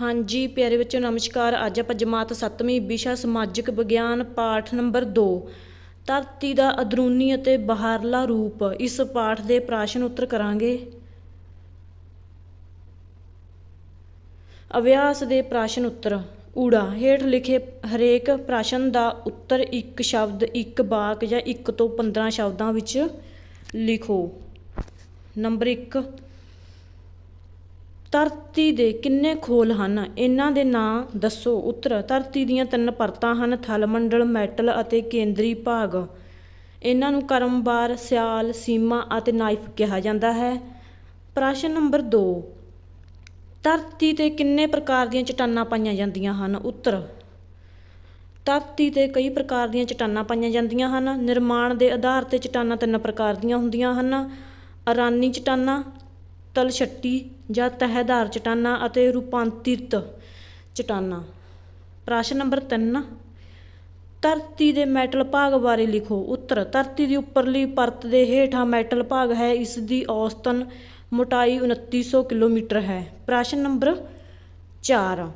ਹਾਂਜੀ, ਪਿਆਰੇ ਬੱਚਿਓ, ਨਮਸਕਾਰ। ਅੱਜ ਆਪਾਂ ਜਮਾਤ 7ਵੀਂ ਵਿਸ਼ਾ ਸਮਾਜਿਕ ਵਿਗਿਆਨ ਪਾਠ ਨੰਬਰ 2 ਧਰਤੀ ਦਾ ਅੰਦਰੂਨੀ ਅਤੇ ਬਾਹਰਲਾ ਰੂਪ। ਇਸ ਪਾਠ ਦੇ ਪ੍ਰਸ਼ਨ ਉੱਤਰ ਕਰਾਂਗੇ। ਅਭਿਆਸ ਦੇ ਪ੍ਰਸ਼ਨ ਉੱਤਰ। ਊੜਾ ਹੇਠ ਲਿਖੇ ਹਰੇਕ ਪ੍ਰਸ਼ਨ ਦਾ ਉੱਤਰ ਇੱਕ ਸ਼ਬਦ, ਇੱਕ ਵਾਕ ਜਾਂ ਇੱਕ ਤੋਂ 15 ਸ਼ਬਦਾਂ ਵਿੱਚ ਲਿਖੋ। ਨੰਬਰ 1 ਧਰਤੀ ਦੇ ਕਿੰਨੇ ਖੋਲ ਹਨ? ਇਹਨਾਂ ਦੇ ਨਾਂ ਦੱਸੋ। ਉੱਤਰ, ਧਰਤੀ ਦੀਆਂ ਤਿੰਨ ਪਰਤਾਂ ਹਨ, ਥਲ ਮੰਡਲ, ਮੈਟਲ ਅਤੇ ਕੇਂਦਰੀ ਭਾਗ। ਇਹਨਾਂ ਨੂੰ ਕਰਮਵਾਰ ਸਿਆਲ, ਸੀਮਾ ਅਤੇ ਨਾਈਫ ਕਿਹਾ ਜਾਂਦਾ ਹੈ। ਪ੍ਰਸ਼ਨ ਨੰਬਰ 2 ਧਰਤੀ ਤੇ ਕਿੰਨੇ ਪ੍ਰਕਾਰ ਦੀਆਂ ਚਟਾਨਾਂ ਪਾਈਆਂ ਜਾਂਦੀਆਂ ਹਨ? ਉੱਤਰ। ਧਰਤੀ ਤੇ ਕਈ ਪ੍ਰਕਾਰ ਦੀਆਂ ਚਟਾਨਾਂ ਪਾਈਆਂ ਜਾਂਦੀਆਂ ਹਨ। ਨਿਰਮਾਣ ਦੇ ਆਧਾਰ ਤੇ ਚਟਾਨਾਂ ਤਿੰਨ ਪ੍ਰਕਾਰ ਦੀਆਂ ਹੁੰਦੀਆਂ ਹਨ। ਅਰਾਨੀ ਚਟਾਨਾਂ ਤਲਛੱਟੀ ਜਾਂ ਤਹਿਦਾਰ ਚਟਾਨਾਂ ਅਤੇ ਰੂਪਾਂਤਰਿਤ ਚਟਾਨਾਂ। ਪ੍ਰਸ਼ਨ ਨੰਬਰ 3 ਧਰਤੀ ਦੇ ਮੈਟਲ ਭਾਗ ਬਾਰੇ ਲਿਖੋ। ਉੱਤਰ, ਧਰਤੀ ਦੀ ਉੱਪਰਲੀ ਪਰਤ ਦੇ ਹੇਠਾਂ ਮੈਟਲ ਭਾਗ ਹੈ, ਇਸ ਦੀ ਔਸਤਨ ਮੋਟਾਈ 2900 ਕਿਲੋਮੀਟਰ ਹੈ। ਪ੍ਰਸ਼ਨ ਨੰਬਰ 4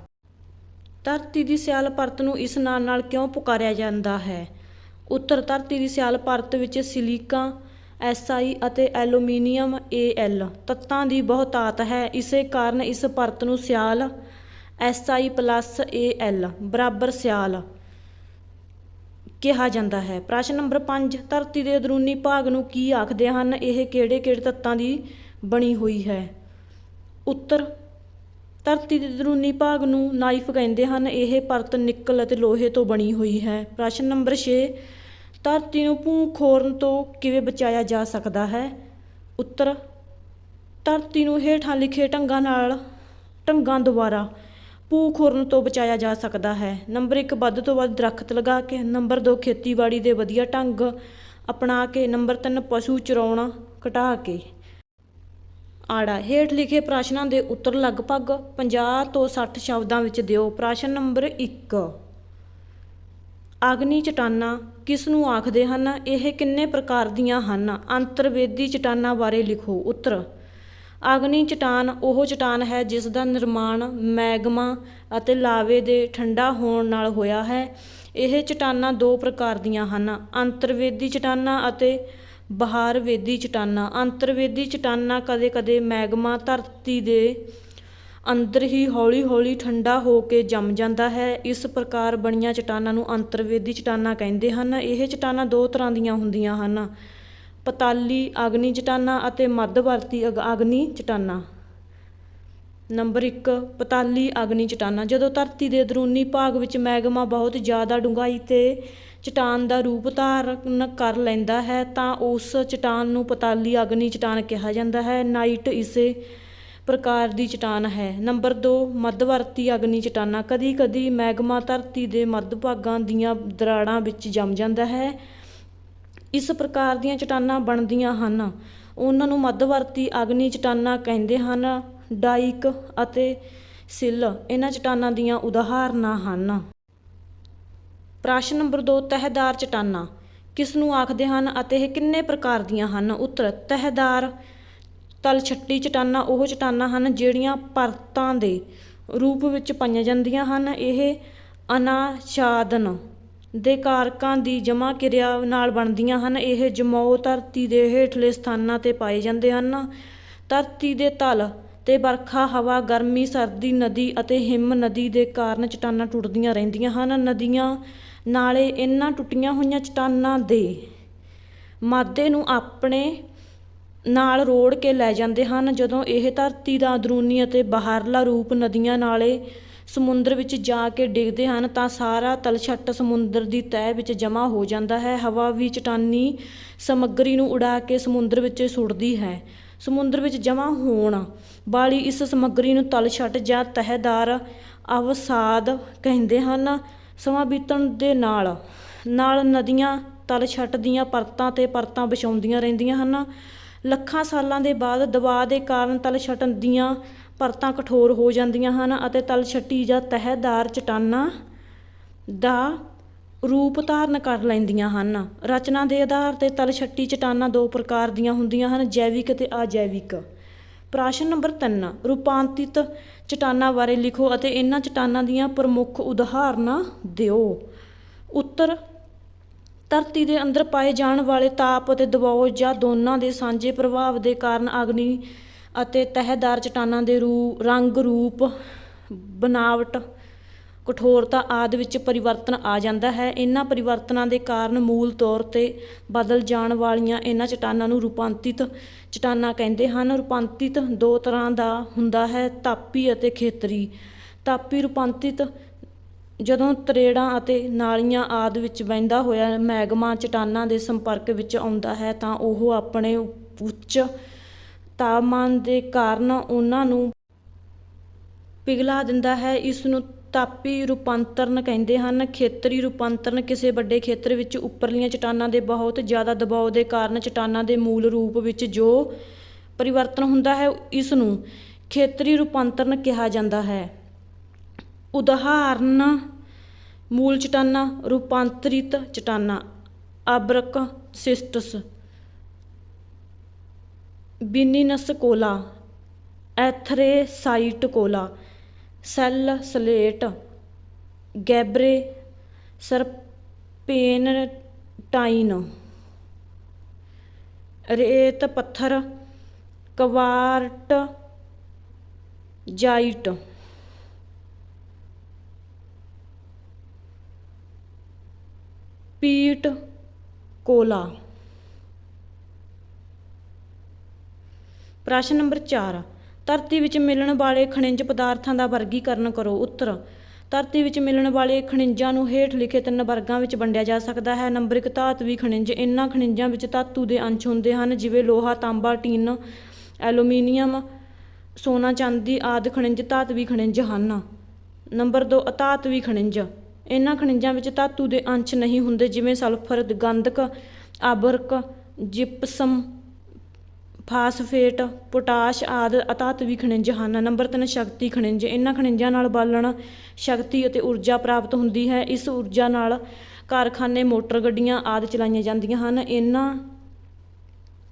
ਧਰਤੀ ਦੀ ਸਿਆਲ ਪਰਤ ਨੂੰ ਇਸ ਨਾਂ ਨਾਲ ਕਿਉਂ ਪੁਕਾਰਿਆ ਜਾਂਦਾ ਹੈ? ਉੱਤਰ, ਧਰਤੀ ਦੀ ਸਿਆਲ ਪਰਤ ਵਿੱਚ ਸਿਲੀਕਾ ਐਸਆਈ ਅਤੇ ਐਲੂਮੀਨੀਅਮ ਏਐਲ ਤੱਤਾਂ ਦੀ ਬਹੁਤਾਤ ਹੈ। ਇਸੇ ਕਾਰਨ ਇਸ ਪਰਤ ਨੂੰ ਸਿਆਲ ਐਸਆਈ ਪਲੱਸ ਏਐਲ ਬਰਾਬਰ ਸਿਆਲ ਕਿਹਾ ਜਾਂਦਾ ਹੈ। ਪ੍ਰਸ਼ਨ ਨੰਬਰ 5 ਧਰਤੀ ਦੇ ਅੰਦਰੂਨੀ ਭਾਗ ਨੂੰ ਕੀ ਆਖਦੇ ਹਨ? ਇਹ ਕਿਹੜੇ ਕਿਹੜੇ ਤੱਤਾਂ ਦੀ ਬਣੀ ਹੋਈ ਹੈ? ਉੱਤਰ, ਧਰਤੀ ਦੇ ਅੰਦਰੂਨੀ ਭਾਗ ਨੂੰ ਨਾਈਫ ਕਹਿੰਦੇ ਹਨ। ਇਹ ਪਰਤ ਨਿੱਕਲ ਅਤੇ ਲੋਹੇ ਤੋਂ ਬਣੀ ਹੋਈ ਹੈ। ਪ੍ਰਸ਼ਨ ਨੰਬਰ 6 ਧਰਤੀ ਨੂੰ ਭੂ ਖੋਰਨ ਤੋਂ ਕਿਵੇਂ ਬਚਾਇਆ ਜਾ ਸਕਦਾ ਹੈ? ਉੱਤਰ, ਧਰਤੀ ਨੂੰ ਹੇਠਾਂ ਲਿਖੇ ਢੰਗਾਂ ਨਾਲ, ਢੰਗਾਂ ਦੁਆਰਾ ਭੂ ਖੋਰਨ ਤੋਂ ਬਚਾਇਆ ਜਾ ਸਕਦਾ ਹੈ। ਨੰਬਰ 1 ਵੱਧ ਤੋਂ ਵੱਧ ਦਰਖਤ ਲਗਾ ਕੇ। ਨੰਬਰ 2 ਖੇਤੀਬਾੜੀ ਦੇ ਵਧੀਆ ਢੰਗ ਅਪਣਾ ਕੇ। ਨੰਬਰ 3 ਪਸ਼ੂ ਚਰਾਉਣਾ ਘਟਾ ਕੇ। ਆੜਾ, ਹੇਠ ਲਿਖੇ ਪ੍ਰਸ਼ਨਾਂ ਦੇ ਉੱਤਰ ਲਗਭਗ 50 ਤੋਂ 60 ਸ਼ਬਦਾਂ ਵਿੱਚ ਦਿਓ। ਪ੍ਰਸ਼ਨ ਨੰਬਰ 1 ਆਗਨੀ ਚਟਾਨਾਂ ਕਿਸ ਨੂੰ ਆਖਦੇ ਹਨ? ਇਹ ਕਿੰਨੇ ਪ੍ਰਕਾਰ ਦੀਆਂ ਹਨ? ਅੰਤਰਵੇਦੀ ਚਟਾਨਾਂ ਬਾਰੇ ਲਿਖੋ। ਉੱਤਰ। ਆਗਨੀ ਚਟਾਨ ਉਹ ਚਟਾਨ ਹੈ ਜਿਸ ਦਾ ਨਿਰਮਾਣ ਮੈਗਮਾ ਅਤੇ ਲਾਵੇ ਦੇ ਠੰਡਾ ਹੋਣ ਨਾਲ ਹੋਇਆ ਹੈ। ਇਹ ਚਟਾਨਾਂ ਦੋ ਪ੍ਰਕਾਰ ਦੀਆਂ ਹਨ। ਅੰਤਰਵੇਦੀ ਚਟਾਨਾਂ ਅਤੇ ਬਹਾਰਵੇਦੀ ਚਟਾਨਾਂ। ਅੰਤਰਵੇਦੀ ਚਟਾਨਾਂ ਕਦੇ-ਕਦੇ ਮੈਗਮਾ ਧਰਤੀ ਦੇ ਅੰਦਰ ਹੀ ਹੌਲੀ-ਹੌਲੀ ਠੰਡਾ ਹੋ ਕੇ ਜੰਮ ਜਾਂਦਾ ਹੈ। ਇਸ ਪ੍ਰਕਾਰ ਬਣੀਆਂ ਚਟਾਨਾਂ ਨੂੰ ਅੰਤਰਵੇਦੀ ਚਟਾਨਾਂ ਕਹਿੰਦੇ ਹਨ। ਇਹ ਚਟਾਨਾਂ ਦੋ ਤਰ੍ਹਾਂ ਦੀਆਂ ਹੁੰਦੀਆਂ ਹਨ। ਪਤਾਲੀ ਅਗਨੀ ਚਟਾਨਾਂ ਅਤੇ ਮੱਧਵਰਤੀ ਅਗ- ਅਗਨੀ ਚਟਾਨਾਂ। ਨੰਬਰ 1 ਪਤਾਲੀ ਅਗਨੀ ਚਟਾਨਾਂ। ਜਦੋਂ ਧਰਤੀ ਦੇ ਅੰਦਰੂਨੀ ਭਾਗ ਵਿੱਚ ਮੈਗਮਾ ਬਹੁਤ ਜ਼ਿਆਦਾ ਡੂੰਘਾਈ ਤੇ ਚਟਾਨ ਦਾ ਰੂਪ ਧਾਰਨ ਕਰ ਲੈਂਦਾ ਹੈ, ਤਾਂ ਉਸ ਚਟਾਨ ਨੂੰ ਪਤਾਲੀ ਅਗਨੀ ਚਟਾਨ ਕਿਹਾ ਜਾਂਦਾ ਹੈ। ਨਾਈਟ ਇਸੇ ਪ੍ਰਕਾਰ ਦੀ ਚਟਾਨ ਹੈ। ਨੰਬਰ 2 ਮੱਧਵਰਤੀ ਅਗਨੀ ਚਟਾਨਾਂ। ਕਦੀ-ਕਦੀ ਮੈਗਮਾ ਧਰਤੀ ਦੇ ਮੱਧ ਭਾਗਾਂ ਦੀਆਂ ਦਰਾੜਾਂ ਵਿੱਚ ਜੰਮ ਜਾਂਦਾ ਹੈ। ਇਸ ਪ੍ਰਕਾਰ ਦੀਆਂ ਚਟਾਨਾਂ ਬਣਦੀਆਂ ਹਨ। ਉਹਨਾਂ ਨੂੰ ਮੱਧਵਰਤੀ ਅਗਨੀ ਚਟਾਨਾਂ ਕਹਿੰਦੇ ਹਨ ਡਾਈਕ ਅਤੇ ਸਿੱਲ। ਇਹਨਾਂ ਚਟਾਨਾਂ ਦੀਆਂ ਉਦਾਹਰਨਾਂ ਹਨ। ਪ੍ਰਸ਼ਨ ਨੰਬਰ 2 ਤਹਿਦਾਰ ਚਟਾਨਾਂ। ਕਿਸ ਨੂੰ ਆਖਦੇ ਹਨ ਅਤੇ ਇਹ ਕਿੰਨੇ ਪ੍ਰਕਾਰ ਦੀਆਂ ਹਨ? ਉੱਤਰ, ਤਹਿਦਾਰ ਤਲਛੱਟੀ ਚਟਾਨਾਂ ਉਹ ਚਟਾਨਾਂ ਹਨ ਜਿਹੜੀਆਂ ਪਰਤਾਂ ਦੇ ਰੂਪ ਵਿੱਚ ਪਾਈਆਂ ਜਾਂਦੀਆਂ ਹਨ। ਇਹ ਅਨਾਛਾਦਨ ਦੇ ਕਾਰਕਾਂ ਦੀ ਜਮ੍ਹਾਂ ਕਿਰਿਆ ਨਾਲ ਬਣਦੀਆਂ ਹਨ। ਇਹ ਜਮਾਓ ਧਰਤੀ ਦੇ ਹੇਠਲੇ ਸਥਾਨਾਂ ਤੇ ਪਾਏ ਜਾਂਦੇ ਹਨ। ਧਰਤੀ ਦੇ ਤਲ ਤੇ ਵਰਖਾ ਹਵਾ, ਗਰਮੀ, ਸਰਦੀ, ਨਦੀ ਅਤੇ ਹਿਮ ਨਦੀ ਦੇ ਕਾਰਨ ਚਟਾਨਾਂ ਟੁੱਟਦੀਆਂ ਰਹਿੰਦੀਆਂ ਹਨ। ਨਦੀਆਂ ਨਾਲੇ ਇਹਨਾਂ ਟੁੱਟੀਆਂ ਹੋਈਆਂ ਚਟਾਨਾਂ ਦੇ ਮਾਦੇ ਨੂੰ ਆਪਣੇ ਨਾਲ ਰੋੜ ਕੇ ਲੈ ਜਾਂਦੇ ਹਨ। ਜਦੋਂ ਇਹ ਧਰਤੀ ਦਾ ਅੰਦਰੂਨੀ ਅਤੇ ਬਾਹਰਲਾ ਰੂਪ ਨਦੀਆਂ ਨਾਲੇ ਸਮੁੰਦਰ ਵਿੱਚ ਜਾ ਕੇ ਡਿੱਗਦੇ ਹਨ, ਤਾਂ ਸਾਰਾ ਤਲਛੱਟ ਸਮੁੰਦਰ ਦੀ ਤਹਿ ਵਿੱਚ ਜਮ੍ਹਾਂ ਹੋ ਜਾਂਦਾ ਹੈ। ਹਵਾ ਵੀ ਚਟਾਨੀ ਸਮੱਗਰੀ ਨੂੰ ਉਡਾ ਕੇ ਸਮੁੰਦਰ ਵਿੱਚ ਸੁੱਟਦੀ ਹੈ। ਸਮੁੰਦਰ ਵਿੱਚ ਜਮ੍ਹਾਂ ਹੋਣ ਵਾਲੀ ਇਸ ਸਮੱਗਰੀ ਨੂੰ ਤਲਛੱਟ ਜਾਂ ਤਹਿਦਾਰ ਅਵਸਾਦ ਕਹਿੰਦੇ ਹਨ। ਸਮਾਂ ਬੀਤਣ ਦੇ ਨਾਲ ਨਾਲ ਨਦੀਆਂ ਤਲਛੱਟ ਦੀਆਂ ਪਰਤਾਂ ਤੇ ਪਰਤਾਂ ਵਿਛਾਉਂਦੀਆਂ ਰਹਿੰਦੀਆਂ ਹਨ। ਲੱਖਾਂ ਸਾਲਾਂ ਦੇ ਬਾਅਦ ਦਬਾਅ ਦੇ ਕਾਰਨ ਤਲਛੱਟ ਦੀਆਂ ਪਰਤਾਂ ਕਠੋਰ ਹੋ ਜਾਂਦੀਆਂ ਹਨ ਅਤੇ ਤਲਛੱਟੀ ਜਾਂ ਤਹਿਦਾਰ ਚਟਾਨਾਂ ਦਾ ਰੂਪ ਧਾਰਨ ਕਰ ਲੈਂਦੀਆਂ ਹਨ। ਰਚਨਾ ਦੇ ਆਧਾਰ ਤੇ ਤਲਛੱਟੀ ਚਟਾਨਾਂ ਦੋ ਪ੍ਰਕਾਰ ਦੀਆਂ ਹੁੰਦੀਆਂ ਹਨ, ਜੈਵਿਕ ਅਤੇ ਅਜੈਵਿਕ। ਪ੍ਰਸ਼ਨ ਨੰਬਰ 3 ਰੂਪਾਂਤਰਿਤ ਚਟਾਨਾਂ ਬਾਰੇ ਲਿਖੋ ਅਤੇ ਇਹਨਾਂ ਚਟਾਨਾਂ ਦੀਆਂ ਪ੍ਰਮੁੱਖ ਉਦਾਹਰਨਾਂ ਦਿਓ। ਉੱਤਰ ਧਰਤੀ ਦੇ ਅੰਦਰ ਪਾਏ ਜਾਣ ਵਾਲੇ ਤਾਪ ਅਤੇ ਦਬਾਅ ਜਾਂ ਦੋਨਾਂ ਦੇ ਸਾਂਝੇ ਪ੍ਰਭਾਵ ਦੇ ਕਾਰਨ ਅਗਨੀ ਅਤੇ ਤਹਿਦਾਰ ਚਟਾਨਾਂ ਦੇ ਰੂ, ਰੰਗ ਰੂਪ, ਬਨਾਵਟ, ਕਠੋਰਤਾ ਆਦਿ ਵਿੱਚ ਪਰਿਵਰਤਨ ਆ ਜਾਂਦਾ ਹੈ। ਇਹਨਾਂ ਪਰਿਵਰਤਨਾਂ ਦੇ ਕਾਰਨ ਮੂਲ ਤੌਰ ਤੇ ਬਦਲ ਜਾਣ ਵਾਲੀਆਂ ਇਹਨਾਂ ਚਟਾਨਾਂ ਨੂੰ ਰੂਪਾਂਤਰਿਤ ਚਟਾਨਾਂ ਕਹਿੰਦੇ ਹਨ। ਰੂਪਾਂਤਰਿਤ ਦੋ ਤਰ੍ਹਾਂ ਦਾ ਹੁੰਦਾ ਹੈ, ਤਾਪੀ ਅਤੇ ਖੇਤਰੀ। ਤਾਪੀ ਰੂਪਾਂਤਰਿਤ ਜਦੋਂ ਤਰੇੜਾਂ ਅਤੇ ਨਾਲੀਆਂ ਆਦਿ ਵਿੱਚ ਵਹਿੰਦਾ ਹੋਇਆ ਮੈਗਮਾ ਚਟਾਨਾਂ ਦੇ ਸੰਪਰਕ ਵਿੱਚ ਆਉਂਦਾ ਹੈ ਤਾਂ ਉਹ ਆਪਣੇ ਉੱਚ ਤਾਪਮਾਨ ਦੇ ਕਾਰਨ ਉਹਨਾਂ ਨੂੰ ਪਿਘਲਾ ਦਿੰਦਾ ਹੈ। ਇਸ ਨੂੰ ਤਾਪੀ ਰੂਪਾਂਤਰਨ ਕਹਿੰਦੇ ਹਨ। ਖੇਤਰੀ ਰੂਪਾਂਤਰਨ ਕਿਸੇ ਵੱਡੇ ਖੇਤਰ ਵਿੱਚ ਉੱਪਰਲੀਆਂ ਚਟਾਨਾਂ ਦੇ ਬਹੁਤ ਜ਼ਿਆਦਾ ਦਬਾਅ ਦੇ ਕਾਰਨ ਚਟਾਨਾਂ ਦੇ ਮੂਲ ਰੂਪ ਵਿੱਚ ਜੋ ਪਰਿਵਰਤਨ ਹੁੰਦਾ ਹੈ ਇਸ ਨੂੰ ਖੇਤਰੀ ਰੂਪਾਂਤਰਨ ਕਿਹਾ ਜਾਂਦਾ ਹੈ। ਉਦਾਹਰਨ ਮੂਲ ਚਟਾਨਾਂ, ਰੂਪਾਂਤਰਿਤ ਚਟਾਨਾਂ, ਆਬਰਕ ਸਿਸਟਸ, ਬਿਨੀਨਸ ਕੋਲਾ, ਐਥਰੇਸਾਈਟ ਕੋਲਾ, ਸੈੱਲ ਸਲੇਟ, ਗੈਬਰੇ, ਸਰਪੇਨਟਾਈਨ, ਰੇਤ ਪੱਥਰ, ਕਵਾਰਟ, ਜਾਈਟ। ਪੀਟ ਕੋਲਾ। ਪ੍ਰਸ਼ਨ ਨੰਬਰ 4 ਧਰਤੀ ਵਿੱਚ ਮਿਲਣ ਵਾਲੇ ਖਣਿਜ ਪਦਾਰਥਾਂ ਦਾ ਵਰਗੀਕਰਨ ਕਰੋ। ਉੱਤਰ। ਧਰਤੀ ਵਿੱਚ ਮਿਲਣ ਵਾਲੇ ਖਣਿਜਾਂ ਨੂੰ ਹੇਠ ਲਿਖੇ ਤਿੰਨ ਵਰਗਾਂ ਵਿੱਚ ਵੰਡਿਆ ਜਾ ਸਕਦਾ ਹੈ। ਨੰਬਰ 1 ਧਾਤਵੀ ਖਣਿਜ ਇਹਨਾਂ ਖਣਿਜਾਂ ਵਿੱਚ ਧਾਤੂ ਦੇ ਅੰਸ਼ ਹੁੰਦੇ ਹਨ, ਜਿਵੇਂ ਲੋਹਾ, ਤਾਂਬਾ, ਟੀਨ, ਐਲੂਮੀਨੀਅਮ, ਸੋਨਾ, ਚਾਂਦੀ ਆਦਿ ਖਣਿਜ ਧਾਤਵੀ ਖਣਿਜ ਹਨ। ਨੰਬਰ 2 ਅਧਾਤਵੀ ਖਣਿਜ। ਇਹਨਾਂ ਖਣਿਜਾਂ ਵਿੱਚ ਧਾਤੂ ਦੇ ਅੰਸ਼ ਨਹੀਂ ਹੁੰਦੇ, ਜਿਵੇਂ ਸਲਫਰ ਗੰਧਕ, ਆਬਰਕ, ਜਿਪਸਮ, ਫਾਸਫੇਟ, ਪੋਟਾਸ਼ ਆਦਿ ਅਧਾਤਵੀ ਖਣਿਜ ਹਨ। ਨੰਬਰ 3 ਸ਼ਕਤੀ ਖਣਿਜ। ਇਹਨਾਂ ਖਣਿਜਾਂ ਨਾਲ ਬਾਲਣ ਸ਼ਕਤੀ ਅਤੇ ਊਰਜਾ ਪ੍ਰਾਪਤ ਹੁੰਦੀ ਹੈ। ਇਸ ਊਰਜਾ ਨਾਲ ਕਾਰਖਾਨੇ, ਮੋਟਰ ਗੱਡੀਆਂ ਆਦਿ ਚਲਾਈਆਂ ਜਾਂਦੀਆਂ ਹਨ। ਇਹਨਾਂ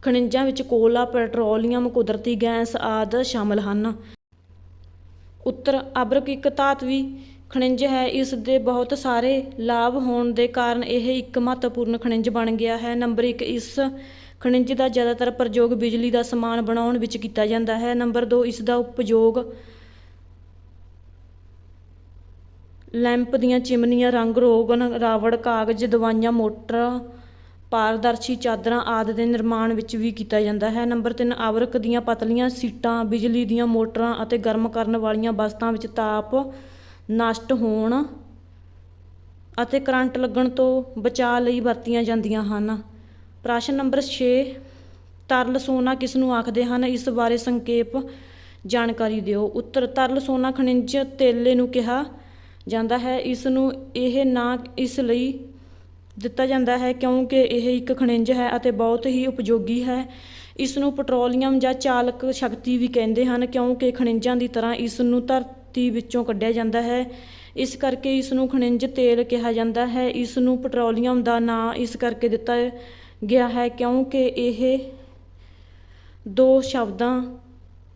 ਖਣਿਜਾਂ ਵਿੱਚ ਕੋਲਾ, ਪੈਟਰੋਲੀਅਮ, ਕੁਦਰਤੀ ਗੈਸ ਆਦਿ ਸ਼ਾਮਲ ਹਨ। ਉੱਤਰ ਅਬਰਕ ਇੱਕ ਧਾਤਵੀ ਖਣਿਜ ਹੈ, ਇਸ ਦੇ ਬਹੁਤ ਸਾਰੇ ਲਾਭ ਹੋਣ ਦੇ ਕਾਰਨ ਇਹ ਇੱਕ ਮਹੱਤਵਪੂਰਨ ਖਣਿਜ ਬਣ ਗਿਆ ਹੈ। ਨੰਬਰ 1 ਇਸ ਖਣਿਜ ਦਾ ਜ਼ਿਆਦਾਤਰ ਪ੍ਰਯੋਗ ਬਿਜਲੀ ਦਾ ਸਮਾਨ ਬਣਾਉਣ ਵਿੱਚ ਕੀਤਾ ਜਾਂਦਾ ਹੈ। ਨੰਬਰ 2 ਇਸ ਦਾ ਉਪਯੋਗ ਲੈਂਪ ਦੀਆਂ ਚਿਮਨੀਆਂ, ਰੰਗ ਰੋਗਨ, ਰਾਵੜ ਕਾਗਜ਼, ਦਵਾਈਆਂ, ਮੋਟਰਾਂ, ਪਾਰਦਰਸ਼ੀ ਚਾਦਰਾਂ ਆਦਿ ਦੇ ਨਿਰਮਾਣ ਵਿੱਚ ਵੀ ਕੀਤਾ ਜਾਂਦਾ ਹੈ। ਨੰਬਰ 3 ਆਵਰਕ ਦੀਆਂ ਪਤਲੀਆਂ, ਸੀਟਾਂ, ਬਿਜਲੀ ਦੀਆਂ ਮੋਟਰਾਂ ਅਤੇ ਗਰਮ ਕਰਨ ਵਾਲੀਆਂ ਵਸਤਾਂ ਵਿੱਚ ਤਾਪ ਨਸ਼ਟ ਹੋਣ ਅਤੇ ਕਰੰਟ ਲੱਗਣ ਤੋਂ ਬਚਾਅ ਲਈ ਵਰਤੀਆਂ ਜਾਂਦੀਆਂ ਹਨ। ਪ੍ਰਸ਼ਨ ਨੰਬਰ 6 ਤਰਲ ਸੋਨਾ ਕਿਸ ਨੂੰ ਆਖਦੇ ਹਨ? ਇਸ ਬਾਰੇ ਸੰਖੇਪ ਜਾਣਕਾਰੀ ਦਿਓ। ਉੱਤਰ, ਤਰਲ ਸੋਨਾ ਖਣਿਜ ਤੇਲੇ ਨੂੰ ਕਿਹਾ ਜਾਂਦਾ ਹੈ। ਇਸ ਨੂੰ ਇਹ ਨਾ ਇਸ ਲਈ ਦਿੱਤਾ ਜਾਂਦਾ ਹੈ ਕਿਉਂਕਿ ਇਹ ਇੱਕ ਖਣਿਜ ਹੈ ਅਤੇ ਬਹੁਤ ਹੀ ਉਪਯੋਗੀ ਹੈ। ਇਸ ਨੂੰ ਪੈਟਰੋਲੀਅਮ ਜਾਂ ਚਾਲਕ ਸ਼ਕਤੀ ਵੀ ਕਹਿੰਦੇ ਹਨ ਕਿਉਂਕਿ ਖਣਿਜਾਂ ਦੀ ਤਰ੍ਹਾਂ ਇਸ ਨੂੰ ਧਰਤੀ ਵਿੱਚੋਂ ਕੱਢਿਆ ਜਾਂਦਾ ਹੈ। ਇਸ ਕਰਕੇ ਇਸ ਨੂੰ ਖਣਿਜ ਤੇਲ ਕਿਹਾ ਜਾਂਦਾ ਹੈ। ਇਸ ਨੂੰ ਪੈਟਰੋਲੀਅਮ ਦਾ ਨਾਂ ਇਸ ਕਰਕੇ ਦਿੱਤਾ ਗਿਆ ਹੈ ਕਿਉਂਕਿ ਇਹ ਦੋ ਸ਼ਬਦਾਂ,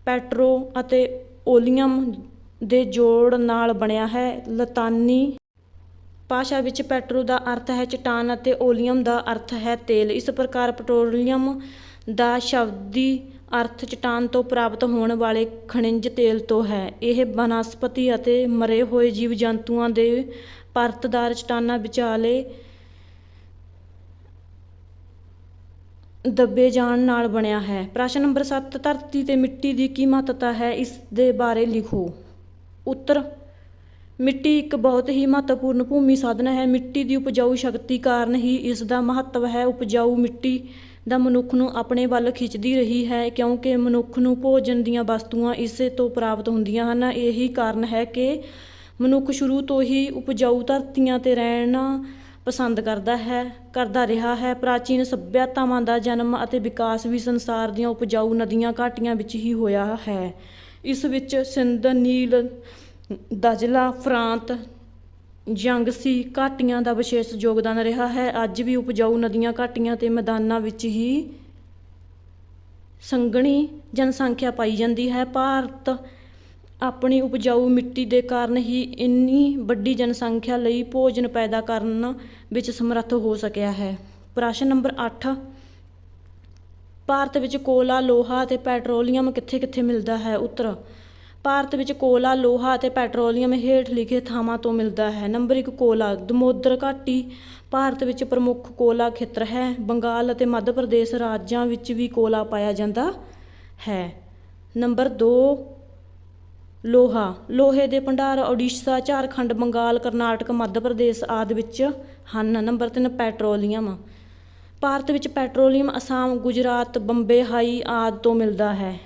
ਪੈਟਰੋ ਅਤੇ ਓਲੀਅਮ ਦੇ ਜੋੜ ਨਾਲ ਬਣਿਆ ਹੈ। ਲਤਾਨੀ ਭਾਸ਼ਾ ਵਿੱਚ ਪੈਟਰੋ ਦਾ ਅਰਥ ਹੈ ਚਟਾਨ ਅਤੇ ਓਲੀਅਮ ਦਾ ਅਰਥ ਹੈ ਤੇਲ। ਇਸ ਪ੍ਰਕਾਰ ਪੈਟਰੋਲੀਅਮ ਦਾ ਸ਼ਬਦੀ ਅਰਥ ਚਟਾਨ ਤੋਂ ਪ੍ਰਾਪਤ ਹੋਣ ਵਾਲੇ ਖਣਿਜ ਤੇਲ ਤੋਂ ਹੈ। ਇਹ ਬਨਸਪਤੀ ਅਤੇ ਮਰੇ ਹੋਏ ਜੀਵ ਜੰਤੂਆਂ ਦੇ ਪਰਤਦਾਰ ਚਟਾਨਾਂ ਵਿਚਾਲੇ ਦੱਬੇ ਜਾਣ ਨਾਲ ਬਣਿਆ ਹੈ। ਪ੍ਰਸ਼ਨ ਨੰਬਰ 7 ਧਰਤੀ ਤੇ ਮਿੱਟੀ ਦੀ ਕੀ ਮਹੱਤਤਾ ਹੈ? ਇਸ ਦੇ ਬਾਰੇ ਲਿਖੋ। ਉੱਤਰ, ਮਿੱਟੀ ਇੱਕ ਬਹੁਤ ਹੀ ਮਹੱਤਵਪੂਰਨ ਭੂਮੀ ਸਾਧਨ ਹੈ। ਮਿੱਟੀ ਦੀ ਉਪਜਾਊ ਸ਼ਕਤੀ ਕਾਰਨ ਹੀ ਇਸ ਦਾ ਮਹੱਤਵ ਹੈ। ਉਪਜਾਊ ਮਿੱਟੀ ਦਾ ਮਨੁੱਖ ਨੂੰ ਆਪਣੇ ਵੱਲ ਖਿੱਚਦੀ ਰਹੀ ਹੈ, ਕਿਉਂਕਿ ਮਨੁੱਖ ਨੂੰ ਭੋਜਨ ਦੀਆਂ ਵਸਤੂਆਂ ਇਸੇ ਤੋਂ ਪ੍ਰਾਪਤ ਹੁੰਦੀਆਂ ਹਨ। ਇਹੀ ਕਾਰਨ ਹੈ ਕਿ ਮਨੁੱਖ ਸ਼ੁਰੂ ਤੋਂ ਹੀ ਉਪਜਾਊ ਧਰਤੀਆਂ ਤੇ ਰਹਿਣਾ ਪਸੰਦ ਕਰਦਾ ਹੈ, ਕਰਦਾ ਰਿਹਾ ਹੈ। ਪ੍ਰਾਚੀਨ ਸੱਭਿਅਤਾਵਾਂ ਦਾ ਜਨਮ ਅਤੇ ਵਿਕਾਸ ਵੀ ਸੰਸਾਰ ਦੀਆਂ ਉਪਜਾਊ ਨਦੀਆਂ ਘਾਟੀਆਂ ਵਿੱਚ ਹੀ ਹੋਇਆ ਹੈ। ਇਸ ਵਿੱਚ ਸਿੰਧ, ਨੀਲ, ਦਜਲਾ, ਫਰਾਂਤ ਯੰਗਸੀ ਘਾਟੀਆਂ ਦਾ ਵਿਸ਼ੇਸ਼ ਯੋਗਦਾਨ ਰਿਹਾ ਹੈ। ਅੱਜ ਵੀ ਉਪਜਾਊ ਨਦੀਆਂ, ਘਾਟੀਆਂ ਤੇ ਮੈਦਾਨਾਂ ਵਿੱਚ ਹੀ ਸੰਘਣੀ ਜਨਸੰਖਿਆ ਪਾਈ ਜਾਂਦੀ ਹੈ। ਭਾਰਤ ਆਪਣੀ ਉਪਜਾਊ ਮਿੱਟੀ ਦੇ ਕਾਰਨ ਹੀ ਇੰਨੀ ਵੱਡੀ ਜਨਸੰਖਿਆ ਲਈ ਭੋਜਨ ਪੈਦਾ ਕਰਨ ਵਿੱਚ ਸਮਰੱਥ ਹੋ ਸਕਿਆ ਹੈ। ਪ੍ਰਸ਼ਨ ਨੰਬਰ 8 ਭਾਰਤ ਵਿੱਚ ਕੋਲਾ, ਲੋਹਾ ਅਤੇ ਪੈਟਰੋਲੀਅਮ ਕਿੱਥੇ ਕਿੱਥੇ ਮਿਲਦਾ ਹੈ? ਉੱਤਰ ਭਾਰਤ ਵਿੱਚ ਕੋਲਾ, ਲੋਹਾ ਅਤੇ ਪੈਟਰੋਲੀਅਮ ਹੇਠ ਲਿਖੇ ਥਾਵਾਂ ਤੋਂ ਮਿਲਦਾ ਹੈ। ਨੰਬਰ 1 ਕੋਲਾ, ਦਮੋਦਰ ਘਾਟੀ, ਭਾਰਤ ਵਿੱਚ ਪ੍ਰਮੁੱਖ ਕੋਲਾ ਖੇਤਰ ਹੈ। ਬੰਗਾਲ ਅਤੇ ਮੱਧ ਪ੍ਰਦੇਸ਼ ਰਾਜਾਂ ਵਿੱਚ ਵੀ ਕੋਲਾ ਪਾਇਆ ਜਾਂਦਾ ਹੈ। ਨੰਬਰ 2 ਲੋਹਾ, ਲੋਹੇ ਦੇ ਭੰਡਾਰ ਓਡੀਸ਼ਾ ਝਾਰਖੰਡ, ਬੰਗਾਲ, ਕਰਨਾਟਕ, ਮੱਧ ਪ੍ਰਦੇਸ਼ ਆਦਿ ਵਿੱਚ ਹਨ। Number 3 petroleum. ਭਾਰਤ ਵਿੱਚ ਪੈਟਰੋਲੀਅਮ, ਅਸਾਮ, ਗੁਜਰਾਤ, ਬੰਬੇ, ਹਾਈ ਆਦਿ ਤੋਂ ਮਿਲਦਾ ਹੈ।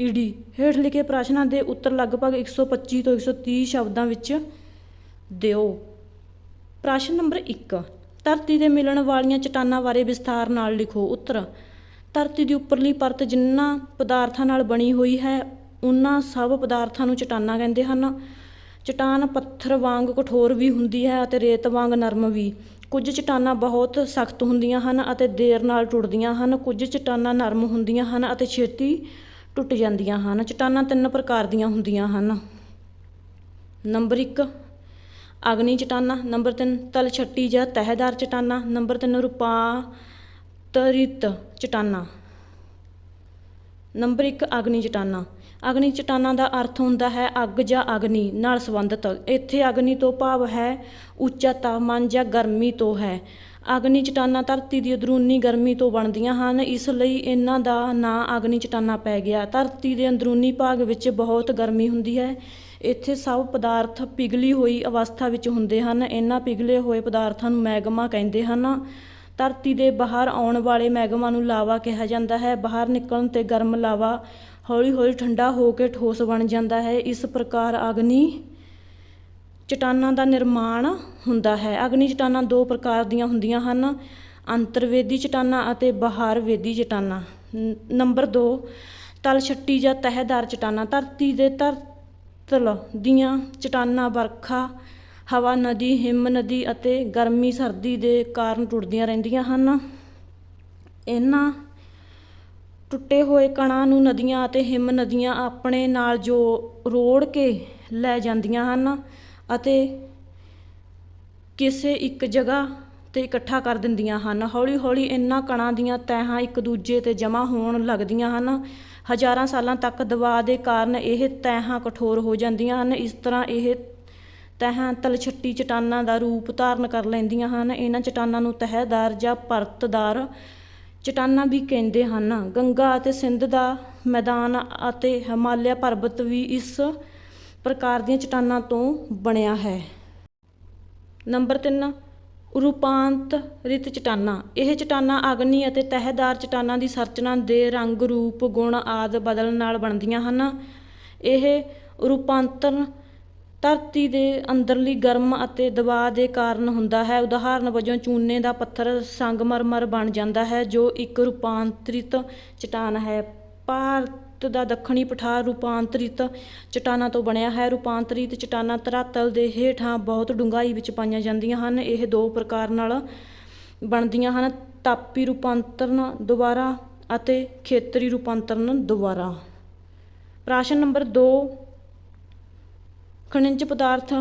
ਈਡੀ ਹੇਠ ਲਿਖੇ ਪ੍ਰਸ਼ਨਾਂ ਦੇ ਉੱਤਰ ਲਗਭਗ 125 ਤੋਂ 130 ਸ਼ਬਦਾਂ ਵਿੱਚ ਦਿਓ। ਪ੍ਰਸ਼ਨ ਨੰਬਰ 1 ਧਰਤੀ ਦੇ ਮਿਲਣ ਵਾਲੀਆਂ ਚਟਾਨਾਂ ਬਾਰੇ ਵਿਸਥਾਰ ਨਾਲ ਲਿਖੋ। ਉੱਤਰ, ਧਰਤੀ ਦੀ ਉੱਪਰਲੀ ਪਰਤ ਜਿਨ੍ਹਾਂ ਪਦਾਰਥਾਂ ਨਾਲ ਬਣੀ ਹੋਈ ਹੈ, ਉਹਨਾਂ ਸਭ ਪਦਾਰਥਾਂ ਨੂੰ ਚਟਾਨਾਂ ਕਹਿੰਦੇ ਹਨ। ਚਟਾਨ ਪੱਥਰ ਵਾਂਗ ਕਠੋਰ ਵੀ ਹੁੰਦੀ ਹੈ ਅਤੇ ਰੇਤ ਵਾਂਗ ਨਰਮ ਵੀ। ਕੁਝ ਚਟਾਨਾਂ ਬਹੁਤ ਸਖਤ ਹੁੰਦੀਆਂ ਹਨ ਅਤੇ ਦੇਰ ਨਾਲ ਟੁੱਟਦੀਆਂ ਹਨ। ਕੁਝ ਚਟਾਨਾਂ ਨਰਮ ਹੁੰਦੀਆਂ ਹਨ ਅਤੇ ਛੇਤੀ ਟੁੱਟ ਜਾਂਦੀਆਂ ਹਨ, ਚਟਾਨਾਂ ਤਿੰਨ ਪ੍ਰਕਾਰ ਦੀਆਂ ਹੁੰਦੀਆਂ ਹਨ। ਨੰਬਰ 1 ਅਗਨੀ ਚਟਾਨਾਂ, ਨੰਬਰ 3 ਤਲਛੱਟੀ ਜਾਂ ਤਹਿਦਾਰ ਚਟਾਨਾਂ, ਨੰਬਰ 3 ਰੂਪਾਂਤਰਿਤ ਚਟਾਨਾਂ। ਨੰਬਰ 1 ਅਗਨੀ ਚਟਾਨਾਂ। ਅਗਨੀ ਚਟਾਨਾਂ ਦਾ ਅਰਥ ਹੁੰਦਾ ਹੈ ਅੱਗ ਜਾਂ ਅਗਨੀ ਨਾਲ ਸੰਬੰਧਿਤ। ਇੱਥੇ ਅਗਨੀ ਤੋਂ ਭਾਵ ਹੈ, ਉੱਚਾ ਤਾਪਮਾਨ ਜਾਂ ਗਰਮੀ ਤੋਂ ਹੈ। ਅਗਨੀ ਚਟਾਨਾਂ ਧਰਤੀ ਦੀ ਅੰਦਰੂਨੀ ਗਰਮੀ ਤੋਂ ਬਣਦੀਆਂ ਹਨ, ਇਸ ਲਈ ਇਹਨਾਂ ਦਾ ਨਾਂ ਅਗਨੀ ਚਟਾਨਾਂ ਪੈ ਗਿਆ। ਧਰਤੀ ਦੇ ਅੰਦਰੂਨੀ ਭਾਗ ਵਿੱਚ ਬਹੁਤ ਗਰਮੀ ਹੁੰਦੀ ਹੈ। ਇੱਥੇ ਸਭ ਪਦਾਰਥ ਪਿਘਲੀ ਹੋਈ ਅਵਸਥਾ ਵਿੱਚ ਹੁੰਦੇ ਹਨ। ਇਹਨਾਂ ਪਿਘਲੇ ਹੋਏ ਪਦਾਰਥਾਂ ਨੂੰ ਮੈਗਮਾ ਕਹਿੰਦੇ ਹਨ। ਧਰਤੀ ਦੇ ਬਾਹਰ ਆਉਣ ਵਾਲੇ ਮੈਗਮਾ ਨੂੰ ਲਾਵਾ ਕਿਹਾ ਜਾਂਦਾ ਹੈ। ਬਾਹਰ ਨਿਕਲਣ ਤੇ ਗਰਮ ਲਾਵਾ ਹੌਲੀ ਹੌਲੀ ਠੰਡਾ ਹੋ ਕੇ ਠੋਸ ਬਣ ਜਾਂਦਾ ਹੈ। ਇਸ ਪ੍ਰਕਾਰ ਅਗਨੀ ਚਟਾਨਾਂ ਦਾ ਨਿਰਮਾਣ ਹੁੰਦਾ ਹੈ। ਅਗਨੀ ਚਟਾਨਾਂ ਦੋ ਪ੍ਰਕਾਰ ਦੀਆਂ ਹੁੰਦੀਆਂ ਹਨ, ਅੰਤਰਵੇਦੀ ਚਟਾਨਾਂ ਅਤੇ ਬਾਹਰਵੇਦੀ ਚਟਾਨਾਂ। ਨ- ਨੰਬਰ 2 ਤਲਛੱਟੀ ਜਾਂ ਤਹਿਦਾਰ ਚਟਾਨਾਂ। ਧਰਤੀ ਦੇ ਧਰਤਲ ਦੀਆਂ ਚਟਾਨਾਂ ਵਰਖਾ, ਹਵਾ ਨਦੀ, ਹਿਮ ਨਦੀ ਅਤੇ ਗਰਮੀ ਸਰਦੀ ਦੇ ਕਾਰਨ ਟੁੱਟਦੀਆਂ ਰਹਿੰਦੀਆਂ ਹਨ। ਇਹਨਾਂ ਟੁੱਟੇ ਹੋਏ ਕਣਾਂ ਨੂੰ ਨਦੀਆਂ ਅਤੇ ਹਿਮ ਨਦੀਆਂ ਆਪਣੇ ਨਾਲ ਜੋ ਰੋੜ ਕੇ ਲੈ ਜਾਂਦੀਆਂ ਹਨ ਅਤੇ ਕਿਸੇ ਇੱਕ ਜਗ੍ਹਾ ਤੇ ਇਕੱਠਾ ਕਰ ਦਿੰਦੀਆਂ ਹਨ। ਹੌਲੀ ਹੌਲੀ ਇਹਨਾਂ ਕਣਾਂ ਦੀਆਂ ਤਹਿਾਂ ਇੱਕ ਦੂਜੇ ਤੇ ਜਮ੍ਹਾਂ ਹੋਣ ਲੱਗਦੀਆਂ ਹਨ। ਹਜ਼ਾਰਾਂ ਸਾਲਾਂ ਤੱਕ ਦਬਾਅ ਦੇ ਕਾਰਨ ਇਹ ਤਹਿਾਂ ਕਠੋਰ ਹੋ ਜਾਂਦੀਆਂ ਹਨ। ਇਸ ਤਰ੍ਹਾਂ ਇਹ ਤਹਿਾਂ ਤਲਛੱਟੀ ਚਟਾਨਾਂ ਦਾ ਰੂਪ ਧਾਰਨ ਕਰ ਲੈਂਦੀਆਂ ਹਨ। ਇਹਨਾਂ ਚਟਾਨਾਂ ਨੂੰ ਤਹਿਦਾਰ ਜਾਂ ਪਰਤਦਾਰ ਚਟਾਨਾਂ ਵੀ ਕਹਿੰਦੇ ਹਨ। ਗੰਗਾ ਅਤੇ ਸਿੰਧ ਦਾ ਮੈਦਾਨ ਅਤੇ ਹਿਮਾਲਿਆ ਪਰਬਤ ਵੀ ਇਸ ਪ੍ਰਕਾਰ ਦੀਆਂ ਚਟਾਨਾਂ ਤੋਂ ਬਣਿਆ ਹੈ। ਨੰਬਰ 3 ਰੂਪਾਂਤਰਿਤ ਚਟਾਨਾਂ। ਇਹ ਚਟਾਨਾਂ ਅਗਨੀ ਅਤੇ ਤਹਿਦਾਰ ਚਟਾਨਾਂ ਦੀ ਸੰਰਚਨਾ ਦੇ ਰੰਗ, ਰੂਪ, ਗੁਣ ਆਦਿ ਬਦਲਣ ਨਾਲ ਬਣਦੀਆਂ ਹਨ। ਇਹ ਰੂਪਾਂਤਰ ਧਰਤੀ ਦੇ ਅੰਦਰਲੀ ਗਰਮ ਅਤੇ ਦਬਾਅ ਦੇ ਕਾਰਨ ਹੁੰਦਾ ਹੈ। ਉਦਾਹਰਨ ਵਜੋਂ, ਚੂਨੇ ਦਾ ਪੱਥਰ ਸੰਗਮਰਮਰ ਬਣ ਜਾਂਦਾ ਹੈ, ਜੋ ਇੱਕ ਰੂਪਾਂਤਰਿਤ ਚਟਾਨ ਹੈ। ਭਾਰਤ ਦਾ ਦੱਖਣੀ ਪਠਾਰ ਰੂਪਾਂਤਰਿਤ ਚਟਾਨਾਂ ਤੋਂ ਬਣਿਆ ਹੈ। ਰੂਪਾਂਤਰਿਤ ਚਟਾਨਾਂ ਧਰਾਤਲ ਦੇ ਹੇਠਾਂ ਬਹੁਤ ਡੂੰਘਾਈ ਵਿੱਚ ਪਾਈਆਂ ਜਾਂਦੀਆਂ ਹਨ। ਇਹ ਦੋ ਪ੍ਰਕਾਰ ਨਾਲ ਬਣਦੀਆਂ ਹਨ, ਤਾਪੀ ਰੂਪਾਂਤਰਨ ਦੁਆਰਾ ਅਤੇ ਖੇਤਰੀ ਰੂਪਾਂਤਰਨ ਦੁਬਾਰਾ। ਪ੍ਰਸ਼ਨ ਨੰਬਰ 2 ਖਣਿਜ ਪਦਾਰਥ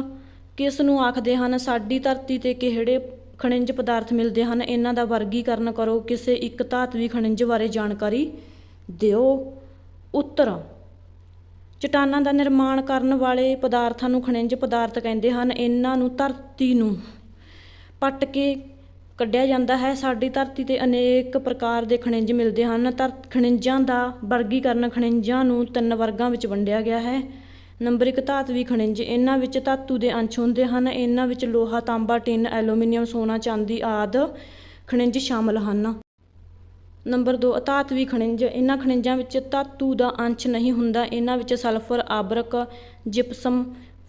ਕਿਸ ਨੂੰ ਆਖਦੇ ਹਨ? ਸਾਡੀ ਧਰਤੀ ਤੇ ਕਿਹੜੇ ਖਣਿਜ ਪਦਾਰਥ ਮਿਲਦੇ ਹਨ? ਇਹਨਾਂ ਦਾ ਵਰਗੀਕਰਨ ਕਰੋ। ਕਿਸੇ ਇੱਕ ਧਾਤਵੀ ਖਣਿਜ ਬਾਰੇ ਜਾਣਕਾਰੀ ਦਿਓ। ਉੱਤਰ। ਚਟਾਨਾਂ ਦਾ ਨਿਰਮਾਣ ਕਰਨ ਵਾਲੇ ਪਦਾਰਥਾਂ ਨੂੰ ਖਣਿਜ ਪਦਾਰਥ ਕਹਿੰਦੇ ਹਨ। ਇਹਨਾਂ ਨੂੰ ਧਰਤੀ ਨੂੰ ਪੱਟ ਕੇ ਕੱਢਿਆ ਜਾਂਦਾ ਹੈ। ਸਾਡੀ ਧਰਤੀ ਤੇ ਅਨੇਕ ਪ੍ਰਕਾਰ ਦੇ ਖਣਿਜ ਮਿਲਦੇ ਹਨ। ਧਰ, ਖਣਿਜਾਂ ਦਾ ਵਰਗੀਕਰਨ ਖਣਿਜਾਂ ਨੂੰ ਤਿੰਨ ਵਰਗਾਂ ਵਿੱਚ ਵੰਡਿਆ ਗਿਆ ਹੈ। ਨੰਬਰ 1 ਧਾਤਵੀ ਖਣਿਜ। ਇਹਨਾਂ ਵਿੱਚ ਧਾਤੂ ਦੇ ਅੰਸ਼ ਹੁੰਦੇ ਹਨ। ਇਹਨਾਂ ਵਿੱਚ ਲੋਹਾ, ਤਾਂਬਾ, ਟਿਨ, ਐਲੂਮੀਨੀਅਮ, ਸੋਨਾ, ਚਾਂਦੀ ਆਦਿ ਖਣਿਜ ਸ਼ਾਮਲ ਹਨ। ਨੰਬਰ 2 ਅਧਾਤਵੀ ਖਣਿਜ, ਇਹਨਾਂ ਖਣਿਜਾਂ ਵਿੱਚ ਧਾਤੂ ਦਾ ਅੰਸ਼ ਨਹੀਂ ਹੁੰਦਾ, ਇਹਨਾਂ ਵਿੱਚ ਸਲਫਰ, ਆਬਰਕ, ਜਿਪਸਮ,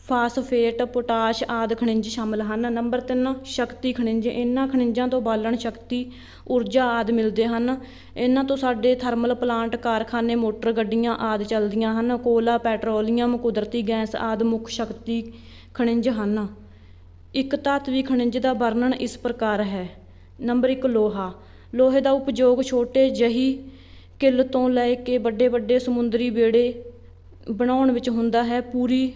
ਫਾਸਫੇਟ, ਪੋਟਾਸ਼ ਆਦਿ ਖਣਿਜ ਸ਼ਾਮਲ ਹਨ। ਨੰਬਰ 3 ਸ਼ਕਤੀ ਖਣਿਜ, ਇਹਨਾਂ ਖਣਿਜਾਂ ਤੋਂ ਬਾਲਣ ਸ਼ਕਤੀ, ਊਰਜਾ ਆਦਿ ਮਿਲਦੇ ਹਨ। ਇਹਨਾਂ ਤੋਂ ਸਾਡੇ ਥਰਮਲ ਪਲਾਂਟ, ਕਾਰਖਾਨੇ, ਮੋਟਰ ਗੱਡੀਆਂ ਆਦਿ ਚੱਲਦੀਆਂ ਹਨ। ਕੋਲਾ, ਪੈਟਰੋਲੀਅਮ, ਕੁਦਰਤੀ ਗੈਸ ਆਦਿ ਮੁੱਖ ਸ਼ਕਤੀ ਖਣਿਜ ਹਨ। ਇੱਕ ਧਾਤਵੀ ਖਣਿਜ ਦਾ ਵਰਣਨ ਇਸ ਪ੍ਰਕਾਰ ਹੈ। ਨੰਬਰ 1 ਲੋਹਾ। ਲੋਹੇ ਦਾ ਉਪਯੋਗ ਛੋਟੇ ਜਿਹੀ ਕਿੱਲ ਤੋਂ ਲੈ ਕੇ ਵੱਡੇ ਵੱਡੇ ਸਮੁੰਦਰੀ ਬੇੜੇ ਬਣਾਉਣ ਵਿੱਚ ਹੁੰਦਾ ਹੈ। ਪੂਰੀ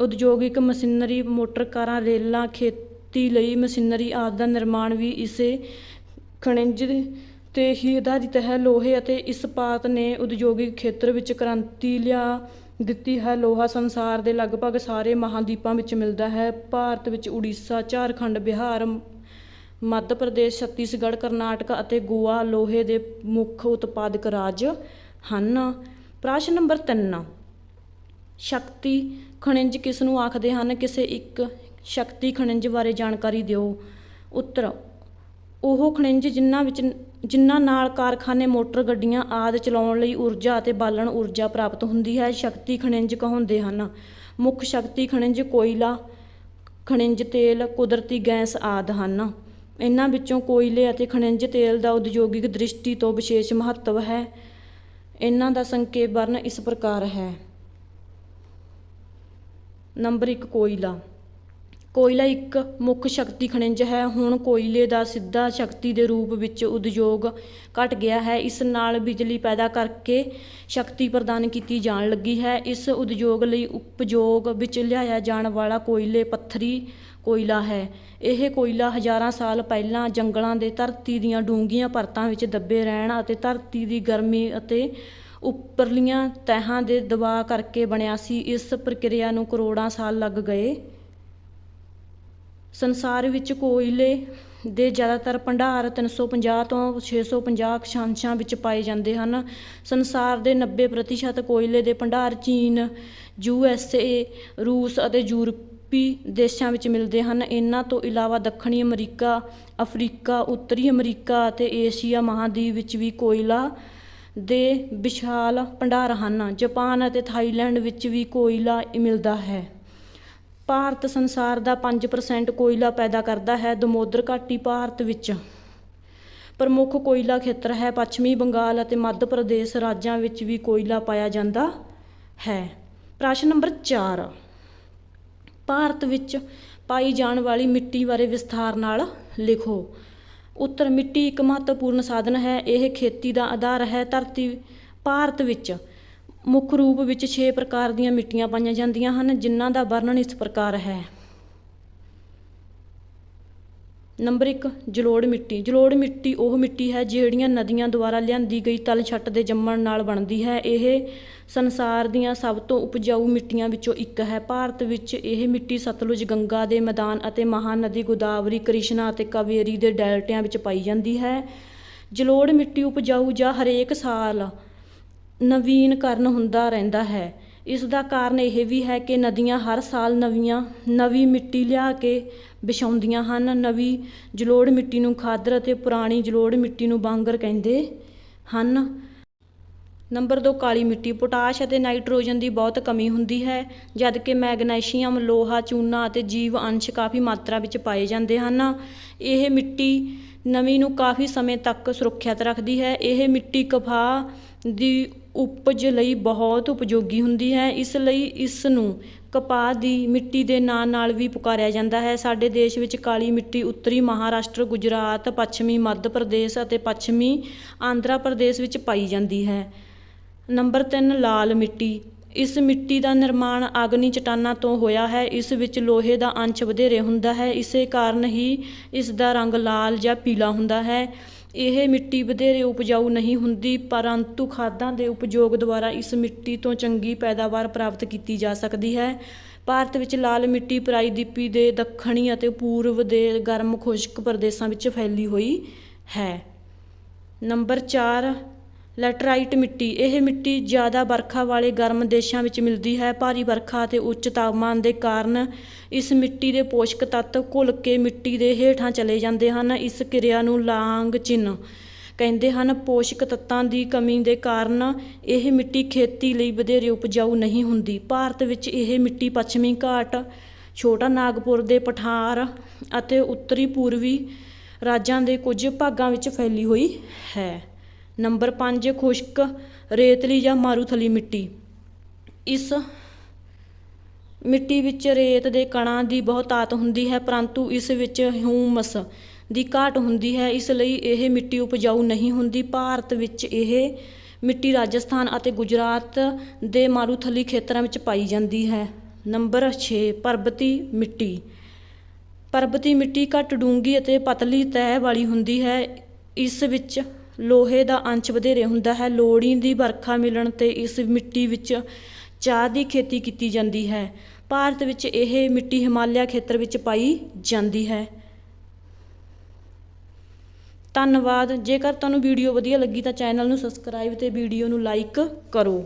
ਉਦਯੋਗਿਕ ਮਸ਼ੀਨਰੀ, ਮੋਟਰ ਕਾਰਾਂ, ਰੇਲਾਂ, ਖੇਤੀ ਲਈ ਮਸ਼ੀਨਰੀ ਆਦਿ ਦਾ ਨਿਰਮਾਣ ਵੀ ਇਸੇ ਖਣਿਜ ਤੇ ਹੀ ਆਧਾਰਿਤ ਹੈ। ਲੋਹੇ ਅਤੇ ਇਸਪਾਤ ਨੇ ਉਦਯੋਗਿਕ ਖੇਤਰ ਵਿੱਚ ਕ੍ਰਾਂਤੀ ਲਿਆ ਦਿੱਤੀ ਹੈ। ਲੋਹਾ ਸੰਸਾਰ ਦੇ ਲਗਭਗ ਸਾਰੇ ਮਹਾਂਦੀਪਾਂ ਵਿੱਚ ਮਿਲਦਾ ਹੈ। ਭਾਰਤ ਵਿੱਚ ਉੜੀਸਾ, ਝਾਰਖੰਡ, ਬਿਹਾਰ ਮੱਧ ਪ੍ਰਦੇਸ਼, ਛੱਤੀਸਗੜ੍ਹ, ਕਰਨਾਟਕ ਅਤੇ ਗੋਆ ਲੋਹੇ ਦੇ ਮੁੱਖ ਉਤਪਾਦਕ ਰਾਜ ਹਨ। ਪ੍ਰਸ਼ਨ ਨੰਬਰ 3 ਸ਼ਕਤੀ ਖਣਿਜ ਕਿਸ ਨੂੰ ਆਖਦੇ ਹਨ? ਕਿਸੇ ਇੱਕ ਸ਼ਕਤੀ ਖਣਿਜ ਬਾਰੇ ਜਾਣਕਾਰੀ ਦਿਓ। ਉੱਤਰ, ਉਹ ਖਣਿਜ ਜਿਨ੍ਹਾਂ ਵਿੱਚ ਜਿਨ੍ਹਾਂ ਨਾਲ ਕਾਰਖਾਨੇ, ਮੋਟਰ ਗੱਡੀਆਂ ਆਦਿ ਚਲਾਉਣ ਲਈ ਊਰਜਾ ਅਤੇ ਬਾਲਣ ਊਰਜਾ ਪ੍ਰਾਪਤ ਹੁੰਦੀ ਹੈ, ਸ਼ਕਤੀ ਖਣਿਜ ਕਹਾਉਂਦੇ ਹਨ। ਮੁੱਖ ਸ਼ਕਤੀ ਖਣਿਜ ਕੋਇਲਾ, ਖਣਿਜ ਤੇਲ, ਕੁਦਰਤੀ ਗੈਸ ਆਦਿ ਹਨ। ਇਹਨਾਂ ਵਿੱਚੋਂ ਕੋਇਲੇ ਅਤੇ ਖਣਿਜ ਤੇਲ ਦਾ ਉਦਯੋਗਿਕ ਦ੍ਰਿਸ਼ਟੀ ਤੋਂ ਵਿਸ਼ੇਸ਼ ਮਹੱਤਵ ਹੈ। ਇਹਨਾਂ ਦਾ ਸੰਖੇਪ ਵਰਣ ਇਸ ਪ੍ਰਕਾਰ ਹੈ। ਨੰਬਰ 1 ਕੋਇਲਾ। ਕੋਇਲਾ ਇੱਕ ਮੁੱਖ ਸ਼ਕਤੀ ਖਣਿਜ ਹੈ। ਹੁਣ ਕੋਇਲੇ ਦਾ ਸਿੱਧਾ ਸ਼ਕਤੀ ਦੇ ਰੂਪ ਵਿੱਚ ਉਦਯੋਗ ਘਟ ਗਿਆ ਹੈ। ਇਸ ਨਾਲ ਬਿਜਲੀ ਪੈਦਾ ਕਰਕੇ ਸ਼ਕਤੀ ਪ੍ਰਦਾਨ ਕੀਤੀ ਜਾਣ ਲੱਗੀ ਹੈ। ਇਸ ਉਦਯੋਗ ਲਈ ਉਪਯੋਗ ਵਿੱਚ ਲਿਆਇਆ ਜਾਣ ਵਾਲਾ ਕੋਇਲੇ ਪੱਥਰੀ ਕੋਇਲਾ ਹੈ। ਇਹ ਕੋਇਲਾ ਹਜ਼ਾਰਾਂ ਸਾਲ ਪਹਿਲਾਂ ਜੰਗਲਾਂ ਦੇ ਧਰਤੀ ਦੀਆਂ ਡੂੰਘੀਆਂ ਪਰਤਾਂ ਵਿੱਚ ਦੱਬੇ ਰਹਿਣ ਅਤੇ ਧਰਤੀ ਦੀ ਗਰਮੀ ਅਤੇ ਉੱਪਰਲੀਆਂ ਤਹਿਾਂ ਦੇ ਦਬਾਅ ਕਰਕੇ ਬਣਿਆ ਸੀ। ਇਸ ਪ੍ਰਕਿਰਿਆ ਨੂੰ ਕਰੋੜਾਂ ਸਾਲ ਲੱਗ ਗਏ। ਸੰਸਾਰ ਵਿੱਚ ਕੋਇਲੇ ਦੇ ਜ਼ਿਆਦਾਤਰ ਭੰਡਾਰ 350 ਤੋਂ 650 ਅਕਸ਼ਾਂਸ਼ਾਂ ਵਿੱਚ ਪਾਏ ਜਾਂਦੇ ਹਨ। ਸੰਸਾਰ ਦੇ 90% ਕੋਇਲੇ ਦੇ ਭੰਡਾਰ ਚੀਨ, ਯੂ ਐਸ ਏ, ਰੂਸ ਅਤੇ ਯੂਰਪੀ ਦੇਸ਼ਾਂ ਵਿੱਚ ਮਿਲਦੇ ਹਨ। ਇਹਨਾਂ ਤੋਂ ਇਲਾਵਾ ਦੱਖਣੀ ਅਮਰੀਕਾ, ਅਫਰੀਕਾ, ਉੱਤਰੀ ਅਮਰੀਕਾ ਅਤੇ ਏਸ਼ੀਆ ਮਹਾਦੀਪ ਵਿੱਚ ਵੀ ਕੋਇਲਾ ਦੇ ਵਿਸ਼ਾਲ ਭੰਡਾਰ ਹਨ। ਜਾਪਾਨ ਅਤੇ ਥਾਈਲੈਂਡ ਵਿੱਚ ਵੀ ਕੋਇਲਾ ਮਿਲਦਾ ਹੈ। ਭਾਰਤ ਸੰਸਾਰ ਦਾ 5% ਕੋਇਲਾ ਪੈਦਾ ਕਰਦਾ ਹੈ ਦਮੋਦਰ ਘਾਟੀ ਭਾਰਤ ਵਿੱਚ। ਪ੍ਰਮੁੱਖ ਕੋਇਲਾ ਖੇਤਰ ਹੈ। ਪੱਛਮੀ ਬੰਗਾਲ ਅਤੇ ਮੱਧ ਪ੍ਰਦੇਸ਼ ਰਾਜਾਂ ਵਿੱਚ ਵੀ ਕੋਇਲਾ ਪਾਇਆ ਜਾਂਦਾ ਹੈ। ਪ੍ਰਸ਼ਨ ਨੰਬਰ 4 ਭਾਰਤ ਵਿੱਚ ਪਾਈ ਜਾਣ ਵਾਲੀ ਮਿੱਟੀ ਬਾਰੇ ਵਿਸਥਾਰ ਨਾਲ ਲਿਖੋ। ਉੱਤਰ ਮਿੱਟੀ ਇੱਕ ਮਹੱਤਵਪੂਰਨ ਸਾਧਨ ਹੈ। ਇਹ ਖੇਤੀ ਦਾ ਆਧਾਰ ਹੈ। ਧਰਤੀ ਭਾਰਤ ਵਿੱਚ ਮੁੱਖ ਰੂਪ ਵਿੱਚ 6 ਪ੍ਰਕਾਰ ਦੀਆਂ ਮਿੱਟੀਆਂ ਪਾਈਆਂ ਜਾਂਦੀਆਂ ਹਨ, ਜਿਨ੍ਹਾਂ ਦਾ ਵਰਣਨ ਇਸ ਪ੍ਰਕਾਰ ਹੈ। ਨੰਬਰ 1 ਜਲੋੜ ਮਿੱਟੀ। ਜਲੋੜ ਮਿੱਟੀ ਉਹ ਮਿੱਟੀ ਹੈ ਜਿਹੜੀਆਂ ਨਦੀਆਂ ਦੁਆਰਾ ਲਿਆਂਦੀ ਗਈ ਤਲ ਛੱਟ ਦੇ ਜੰਮਣ ਨਾਲ ਬਣਦੀ ਹੈ। ਇਹ ਸੰਸਾਰ ਦੀਆਂ ਸਭ ਤੋਂ ਉਪਜਾਊ ਮਿੱਟੀਆਂ ਵਿੱਚੋਂ ਇੱਕ ਹੈ। ਭਾਰਤ ਵਿੱਚ ਇਹ ਮਿੱਟੀ ਸਤਲੁਜ ਗੰਗਾ ਦੇ ਮੈਦਾਨ ਅਤੇ ਮਹਾਨਦੀ ਗੋਦਾਵਰੀ, ਕ੍ਰਿਸ਼ਨਾ ਅਤੇ ਕਾਵੇਰੀ ਦੇ ਡੈਲਟਿਆਂ ਵਿੱਚ ਪਾਈ ਜਾਂਦੀ ਹੈ। ਜਲੋੜ ਮਿੱਟੀ ਉਪਜਾਊ ਜਾਂ ਹਰੇਕ ਸਾਲ ਨਵੀਨਕਰਨ ਹੁੰਦਾ ਰਹਿੰਦਾ ਹੈ। ਇਸ ਦਾ ਕਾਰਨ ਇਹ ਵੀ ਹੈ ਕਿ ਨਦੀਆਂ ਹਰ ਸਾਲ ਨਵੀਆਂ, ਨਵੀਂ ਮਿੱਟੀ ਲਿਆ ਕੇ ਵਿਛਾਉਂਦੀਆਂ ਹਨ। ਨਵੀਂ ਜਲੋੜ ਮਿੱਟੀ ਨੂੰ ਖਾਦਰ ਅਤੇ ਪੁਰਾਣੀ ਜਲੋੜ ਮਿੱਟੀ ਨੂੰ ਬਾਂਗਰ ਕਹਿੰਦੇ ਹਨ। ਨੰਬਰ 2 ਕਾਲੀ ਮਿੱਟੀ। ਪੋਟਾਸ਼ ਅਤੇ ਨਾਈਟ੍ਰੋਜਨ ਦੀ ਬਹੁਤ ਕਮੀ ਹੁੰਦੀ ਹੈ, ਜਦਕਿ ਮੈਗਨੇਸ਼ੀਅਮ, ਲੋਹਾ, ਚੂਨਾ ਅਤੇ ਜੀਵ ਅੰਸ਼ ਕਾਫੀ ਮਾਤਰਾ ਵਿੱਚ ਪਾਏ ਜਾਂਦੇ ਹਨ। ਇਹ ਮਿੱਟੀ ਨਮੀ ਨੂੰ ਕਾਫੀ ਸਮੇਂ ਤੱਕ ਸੁਰੱਖਿਅਤ ਰੱਖਦੀ ਹੈ। ਇਹ ਮਿੱਟੀ ਕਪਾਹ ਦੀ ਉਪਜ ਲਈ ਬਹੁਤ ਉਪਯੋਗੀ ਹੁੰਦੀ ਹੈ, ਇਸ ਲਈ ਇਸ ਨੂੰ ਕਪਾਹ ਦੀ ਮਿੱਟੀ ਦੇ ਨਾਂ ਨਾਲ ਵੀ ਪੁਕਾਰਿਆ ਜਾਂਦਾ ਹੈ। ਸਾਡੇ ਦੇਸ਼ ਵਿੱਚ ਕਾਲੀ ਮਿੱਟੀ ਉੱਤਰੀ ਮਹਾਰਾਸ਼ਟਰ, ਗੁਜਰਾਤ, ਪੱਛਮੀ ਮੱਧ ਪ੍ਰਦੇਸ਼ ਅਤੇ ਪੱਛਮੀ ਆਂਧਰਾ ਪ੍ਰਦੇਸ਼ ਵਿੱਚ ਪਾਈ ਜਾਂਦੀ ਹੈ। ਨੰਬਰ 3 ਲਾਲ ਮਿੱਟੀ। ਇਸ ਮਿੱਟੀ ਦਾ ਨਿਰਮਾਣ ਆਗਨੀ ਚਟਾਨਾਂ ਤੋਂ ਹੋਇਆ ਹੈ। ਇਸ ਵਿੱਚ ਲੋਹੇ ਦਾ ਅੰਸ਼ ਵਧੇਰੇ ਹੁੰਦਾ ਹੈ। ਇਸੇ ਕਾਰਨ ਹੀ ਇਸ ਦਾ ਰੰਗ ਲਾਲ ਜਾਂ ਪੀਲਾ ਹੁੰਦਾ ਹੈ। ਇਹ ਮਿੱਟੀ ਵਧੇਰੇ ਉਪਜਾਊ ਨਹੀਂ ਹੁੰਦੀ, ਪਰੰਤੂ ਖਾਦਾਂ ਦੇ ਉਪਯੋਗ ਦੁਆਰਾ ਇਸ ਮਿੱਟੀ ਤੋਂ ਚੰਗੀ ਪੈਦਾਵਾਰ ਪ੍ਰਾਪਤ ਕੀਤੀ ਜਾ ਸਕਦੀ ਹੈ। ਭਾਰਤ ਵਿੱਚ ਲਾਲ ਮਿੱਟੀ ਪ੍ਰਾਇਦੀਪੀ ਦੇ ਦੱਖਣੀ ਅਤੇ ਪੂਰਬ ਦੇ ਗਰਮ ਖੁਸ਼ਕ ਪ੍ਰਦੇਸ਼ਾਂ ਵਿੱਚ ਫੈਲੀ ਹੋਈ ਹੈ। ਨੰਬਰ 4 ਲੈਟਰਾਈਟ ਮਿੱਟੀ। ਇਹ ਮਿੱਟੀ ਜ਼ਿਆਦਾ ਵਰਖਾ ਵਾਲੇ ਗਰਮ ਦੇਸ਼ਾਂ ਵਿੱਚ ਮਿਲਦੀ ਹੈ। ਭਾਰੀ ਵਰਖਾ ਅਤੇ ਉੱਚ ਤਾਪਮਾਨ ਦੇ ਕਾਰਨ ਇਸ ਮਿੱਟੀ ਦੇ ਪੋਸ਼ਕ ਤੱਤ ਘੁਲ ਕੇ ਮਿੱਟੀ ਦੇ ਹੇਠਾਂ ਚਲੇ ਜਾਂਦੇ ਹਨ। ਇਸ ਕਿਰਿਆ ਨੂੰ ਲਾਂਗ ਚਿੰਨ ਕਹਿੰਦੇ ਹਨ। ਪੋਸ਼ਕ ਤੱਤਾਂ ਦੀ ਕਮੀ ਦੇ ਕਾਰਨ ਇਹ ਮਿੱਟੀ ਖੇਤੀ ਲਈ ਵਧੇਰੇ ਉਪਜਾਊ ਨਹੀਂ ਹੁੰਦੀ। ਭਾਰਤ ਵਿੱਚ ਇਹ ਮਿੱਟੀ ਪੱਛਮੀ ਘਾਟ, ਛੋਟਾ ਨਾਗਪੁਰ ਦੇ ਪਠਾਰ ਅਤੇ ਉੱਤਰੀ ਪੂਰਬੀ ਰਾਜਾਂ ਦੇ ਕੁਝ ਭਾਗਾਂ ਵਿੱਚ ਫੈਲੀ ਹੋਈ ਹੈ। ਨੰਬਰ 5 ਖੁਸ਼ਕ, ਰੇਤਲੀ ਜਾਂ ਮਾਰੂਥਲੀ ਮਿੱਟੀ। ਇਸ ਮਿੱਟੀ ਵਿੱਚ ਰੇਤ ਦੇ ਕਣਾਂ ਦੀ ਬਹੁਤਾਤ ਹੁੰਦੀ ਹੈ, ਪਰੰਤੂ ਇਸ ਵਿੱਚ ਹਿਊਮਸ ਦੀ ਘਾਟ ਹੁੰਦੀ ਹੈ। ਇਸ ਲਈ ਇਹ ਮਿੱਟੀ ਉਪਜਾਊ ਨਹੀਂ ਹੁੰਦੀ। ਭਾਰਤ ਵਿੱਚ ਇਹ ਮਿੱਟੀ ਰਾਜਸਥਾਨ ਅਤੇ ਗੁਜਰਾਤ ਦੇ ਮਾਰੂਥਲੀ ਖੇਤਰਾਂ ਵਿੱਚ ਪਾਈ ਜਾਂਦੀ ਹੈ। ਨੰਬਰ 6 ਪਰਬਤੀ ਮਿੱਟੀ। ਪਰਬਤੀ ਮਿੱਟੀ ਘੱਟ ਡੂੰਘੀ ਅਤੇ ਪਤਲੀ ਤਹਿ ਵਾਲੀ ਹੁੰਦੀ ਹੈ। ਇਸ ਵਿੱਚ ਲੋਹੇ ਦਾ ਅੰਸ਼ ਵਧੇਰੇ ਹੁੰਦਾ ਹੈ। ਲੋੜੀਂਦੀ ਵਰਖਾ ਮਿਲਣ ਤੇ ਇਸ ਮਿੱਟੀ ਵਿੱਚ ਚਾਹ ਦੀ ਖੇਤੀ ਕੀਤੀ ਜਾਂਦੀ ਹੈ। ਭਾਰਤ ਵਿੱਚ ਇਹ ਮਿੱਟੀ ਹਿਮਾਲਿਆ ਖੇਤਰ ਵਿੱਚ ਪਾਈ ਜਾਂਦੀ ਹੈ। ਧੰਨਵਾਦ। ਜੇਕਰ ਤੁਹਾਨੂੰ ਵੀਡੀਓ ਵਧੀਆ ਲੱਗੀ ਤਾਂ ਚੈਨਲ ਨੂੰ ਸਬਸਕ੍ਰਾਈਬ ਤੇ ਵੀਡੀਓ ਨੂੰ ਲਾਈਕ ਕਰੋ।